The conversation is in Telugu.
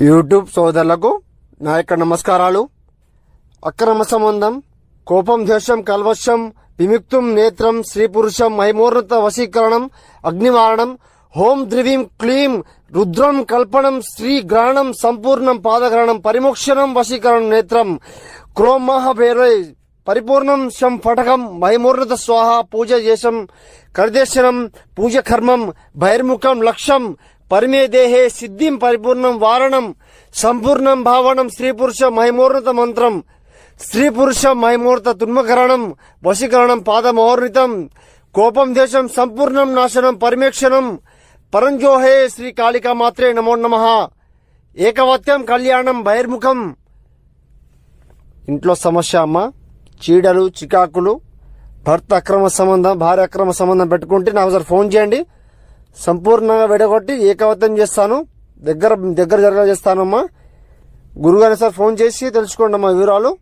యూట్యూబ్ సోదరులకు నా యొక్క నమస్కారాలు. అక్రమ సంబంధం కోపం ద్వేషం కల్వశం విముక్తం నేత్రం స్త్రీ పురుషం మహిమూర్ణత వశీకరణం అగ్నివారణం హోం ద్రివీం క్లీం రుద్రం కల్పనం శ్రీ గ్రహణం సంపూర్ణం పాదగ్రహణం పరిమోక్షణం వశీకరణం నేత్రం క్రోమహ భేరై పరిపూర్ణం శం ఫటకం మహిమూర్ణత స్వాహ పూజ చేశం కర్దేశనం పూజ కర్మం బహిర్ముఖం లక్ష్యం పరిమే దేహే సిద్ధిం పరిపూర్ణం వారణం సంపూర్ణం భావనం స్త్రీ పురుష మహిమూర్ణత మంత్రం. స్త్రీ పురుష మహిమూర్త తున్మకరణం వశీకరణం పాదమోర్ణితం. కోపం దేశం సంపూర్ణం నాశనం పరిమేక్షణం. పరంజోహే శ్రీ కాళికా మాత్రే నమో నమ. ఏకవత్యం కళ్యాణం బహిర్ముఖం. ఇంట్లో సమస్య అమ్మ. చీడలు చికాకులు భర్త అక్రమ సంబంధం భార్య అక్రమ సంబంధం పెట్టుకుంటే నాకు ఒకసారి ఫోన్ చేయండి. సంపూర్ణంగా విడగొట్టి ఏకవత్యం చేస్తాను. దగ్గర దగ్గర జరగ చేస్తానమ్మా. గురుగారిని సార్ ఫోన్ చేసి తెలుసుకోండి అమ్మా వివరాలు.